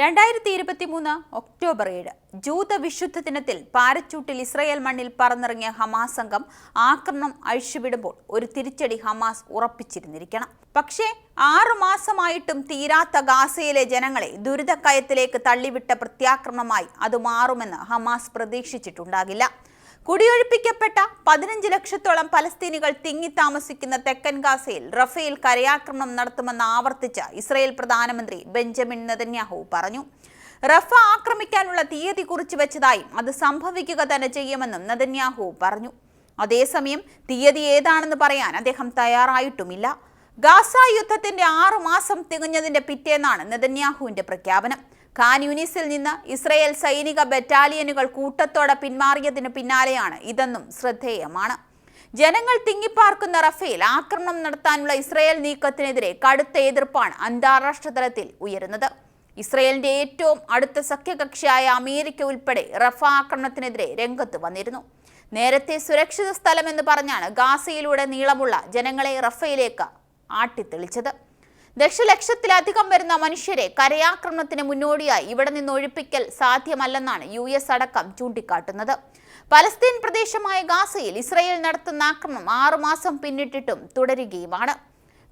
രണ്ടായിരത്തി ഇരുപത്തി മൂന്ന് ഒക്ടോബർ ഏഴ് ജൂത വിശുദ്ധ ദിനത്തിൽ പാരച്ചൂട്ടിൽ ഇസ്രയേൽ മണ്ണിൽ പറന്നിറങ്ങിയ ഹമാസ് സംഘം ആക്രമണം അഴിച്ചുവിടുമ്പോൾ ഒരു തിരിച്ചടി ഹമാസ് ഉറപ്പിച്ചിരുന്നിരിക്കണം. പക്ഷേ ആറു മാസമായിട്ടും തീരാത്ത ഗാസയിലെ ജനങ്ങളെ ദുരിതക്കയത്തിലേക്ക് തള്ളിവിട്ട പ്രത്യാക്രമണമായി അത് മാറുമെന്ന് ഹമാസ് പ്രതീക്ഷിച്ചിട്ടുണ്ടാകില്ല. കുടിയൊഴിപ്പിക്കപ്പെട്ട പതിനഞ്ച് ലക്ഷത്തോളം പലസ്തീനികൾ തിങ്ങി താമസിക്കുന്ന തെക്കൻ ഗാസയിൽ റഫേൽ കരയാക്രമണം നടത്തുമെന്ന് ആവർത്തിച്ച ഇസ്രയേൽ പ്രധാനമന്ത്രി ബെഞ്ചമിൻ നെതന്യാഹു പറഞ്ഞു. റഫ ആക്രമിക്കാനുള്ള തീയതി കുറിച്ചു വെച്ചതായും അത് സംഭവിക്കുക തന്നെ ചെയ്യുമെന്നും നെതന്യാഹു പറഞ്ഞു. അതേസമയം തീയതി ഏതാണെന്ന് പറയാൻ അദ്ദേഹം തയ്യാറായിട്ടുമില്ല. ഗാസ യുദ്ധത്തിന്റെ ആറു മാസം തികഞ്ഞതിന്റെ പിറ്റേന്നാണ് നെതന്യാഹുവിന്റെ പ്രഖ്യാപനം. ഖാൻ യൂനിസിൽ നിന്ന് ഇസ്രയേൽ സൈനിക ബറ്റാലിയനുകൾ കൂട്ടത്തോടെ പിന്മാറിയതിന് പിന്നാലെയാണ് ഇതെന്നും ശ്രദ്ധേയമാണ്. ജനങ്ങൾ തിങ്ങിപ്പാർക്കുന്ന റഫേൽ ആക്രമണം നടത്താനുള്ള ഇസ്രയേൽ നീക്കത്തിനെതിരെ കടുത്ത എതിർപ്പാണ് അന്താരാഷ്ട്ര തലത്തിൽ ഉയരുന്നത്. ഇസ്രയേലിന്റെ ഏറ്റവും അടുത്ത സഖ്യകക്ഷിയായ അമേരിക്ക ഉൾപ്പെടെ റഫ ആക്രമണത്തിനെതിരെ രംഗത്ത് വന്നിരുന്നു. നേരത്തെ സുരക്ഷിത സ്ഥലമെന്ന് പറഞ്ഞാണ് ഗാസയിലൂടെ നീളമുള്ള ജനങ്ങളെ റഫയിലേക്ക് ആട്ടിത്തെളിച്ചത്. ദശലക്ഷത്തിലധികം വരുന്ന മനുഷ്യരെ കരയാക്രമണത്തിന് മുന്നോടിയായി ഇവിടെ നിന്ന് ഒഴിപ്പിക്കൽ സാധ്യമല്ലെന്നാണ് യു എസ് അടക്കം ചൂണ്ടിക്കാട്ടുന്നത്. പലസ്തീൻ പ്രദേശമായ ഗാസയിൽ ഇസ്രയേൽ നടത്തുന്ന ആക്രമണം ആറുമാസം പിന്നിട്ടിട്ടും തുടരുകയുമാണ്.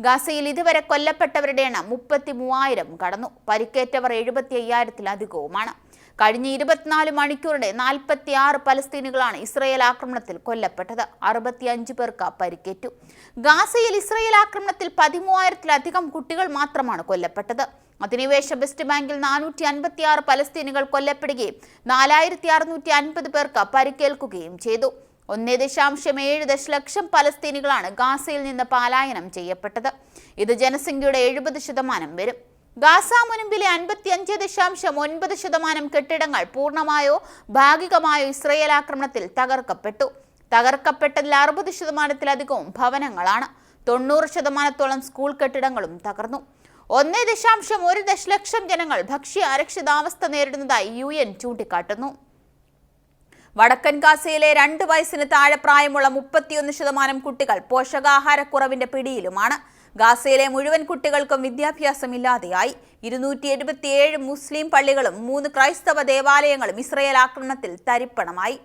ഗാസയിൽ ഇതുവരെ കൊല്ലപ്പെട്ടവരുടെ എണ്ണം മുപ്പത്തി മൂവായിരം കടന്നു. പരിക്കേറ്റവർ എഴുപത്തി അയ്യായിരത്തിലധികവുമാണ് കഴിഞ്ഞ ഇരുപത്തിനാല് മണിക്കൂറിടെ നാൽപ്പത്തി ആറ് പലസ്തീനുകളാണ് ഇസ്രയേൽ ആക്രമണത്തിൽ കൊല്ലപ്പെട്ടത്. അറുപത്തിയഞ്ച് പേർക്ക് പരിക്കേറ്റു. ഗാസയിൽ ഇസ്രയേൽ ആക്രമണത്തിൽ പതിമൂവായിരത്തിലധികം കുട്ടികൾ മാത്രമാണ് കൊല്ലപ്പെട്ടത്. അധിനിവേശ വെസ്റ്റ് ബാങ്കിൽ നാനൂറ്റി അൻപത്തി ആറ് പലസ്തീനുകൾ കൊല്ലപ്പെടുകയും നാലായിരത്തി അറുന്നൂറ്റി അൻപത് പേർക്ക് പരിക്കേൽക്കുകയും ചെയ്തു. ഒന്നേ ദശാംശം ഏഴ് ദശലക്ഷം പലസ്തീനുകളാണ് ഗാസയിൽ നിന്ന് പലായനം ചെയ്യപ്പെട്ടത്. ഇത് ജനസംഖ്യയുടെ എഴുപത് ശതമാനം വരും. ഗാസ മുനമ്പിലെ അൻപത്തിയഞ്ച് ദശാംശം ഒൻപത് ശതമാനം കെട്ടിടങ്ങൾ പൂർണമായോ ഭാഗികമായോ ഇസ്രയേൽ ആക്രമണത്തിൽ തകർക്കപ്പെട്ടു. തകർക്കപ്പെട്ടതിൽ അറുപത് ശതമാനത്തിലധികവും ഭവനങ്ങളാണ്. തൊണ്ണൂറ് ശതമാനത്തോളം സ്കൂൾ കെട്ടിടങ്ങളും തകർന്നു. ഒന്നേ ദശാംശം ഒരു ദശലക്ഷം ജനങ്ങൾ ഭക്ഷ്യ അരക്ഷിതാവസ്ഥ നേരിടുന്നതായി യു എൻ ചൂണ്ടിക്കാട്ടുന്നു. വടക്കൻ ഗാസയിലെ രണ്ട് വയസ്സിന് താഴെ പ്രായമുള്ള മുപ്പത്തിയൊന്ന് ശതമാനം കുട്ടികൾ പോഷകാഹാരക്കുറവിന്റെ പിടിയിലുമാണ്. ഗാസയിലെ മുഴുവൻ കുട്ടികൾക്കും വിദ്യാഭ്യാസം ഇല്ലാതെയായി ഇരുന്നൂറ്റി എഴുപത്തിയേഴ് മുസ്ലിം പള്ളികളും മൂന്ന് ക്രൈസ്തവ ദേവാലയങ്ങളും ഇസ്രയേൽ ആക്രമണത്തിൽ തരിപ്പണമായി.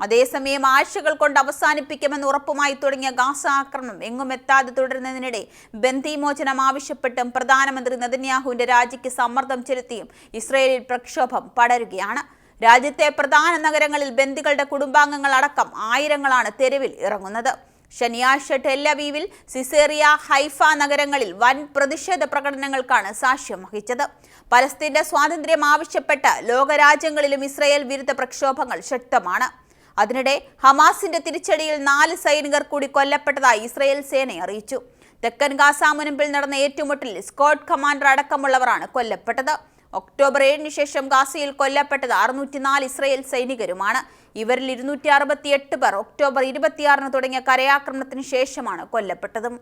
അതേസമയം ആഴ്ചകൾ കൊണ്ട് അവസാനിപ്പിക്കുമെന്ന് ഉറപ്പുമായി തുടങ്ങിയ ഗാസ ആക്രമണം എങ്ങും എത്താതെ തുടരുന്നതിനിടെ ബന്ധിമോചനം ആവശ്യപ്പെട്ടും പ്രധാനമന്ത്രി നെതന്യാഹുവിന്റെ രാജിക്ക് സമ്മർദ്ദം ചെലുത്തിയും ഇസ്രയേലിൽ പ്രക്ഷോഭം പടരുകയാണ്. രാജ്യത്തെ പ്രധാന നഗരങ്ങളിൽ ബന്ദികളുടെ കുടുംബാംഗങ്ങൾ അടക്കം ആയിരങ്ങളാണ് തെരുവിൽ ഇറങ്ങുന്നത്. ശനിയാഴ്ച ടെല്ലവീവിൽ സിസേറിയ ഹൈഫ നഗരങ്ങളിൽ വൻ പ്രതിഷേധ പ്രകടനങ്ങൾക്കാണ് സാക്ഷ്യം വഹിച്ചത്. പലസ്തീന്റെ സ്വാതന്ത്ര്യം ആവശ്യപ്പെട്ട് ലോകരാജ്യങ്ങളിലും ഇസ്രയേൽ വിരുദ്ധ പ്രക്ഷോഭങ്ങൾ ശക്തമാണ്. അതിനിടെ ഹമാസിന്റെ തിരിച്ചടിയിൽ നാല് സൈനികർ കൂടി കൊല്ലപ്പെട്ടതായി ഇസ്രയേൽ സേന അറിയിച്ചു. തെക്കൻ ഗാസ മുൻപിൽ നടന്ന ഏറ്റുമുട്ടലിൽ സ്കോട്ട് കമാൻഡർ അടക്കമുള്ളവരാണ് കൊല്ലപ്പെട്ടത്. ഒക്ടോബർ ഏഴിന് ശേഷം ഗാസയിൽ കൊല്ലപ്പെട്ടത് അറുന്നൂറ്റിനാല് ഇസ്രയേൽ സൈനികരുമാണ്. ഇവരിൽ ഇരുന്നൂറ്റി അറുപത്തിയെട്ട് പേർ ഒക്ടോബർ ഇരുപത്തിയാറിന് തുടങ്ങിയ കരയാക്രമണത്തിന് ശേഷമാണ് കൊല്ലപ്പെട്ടതും.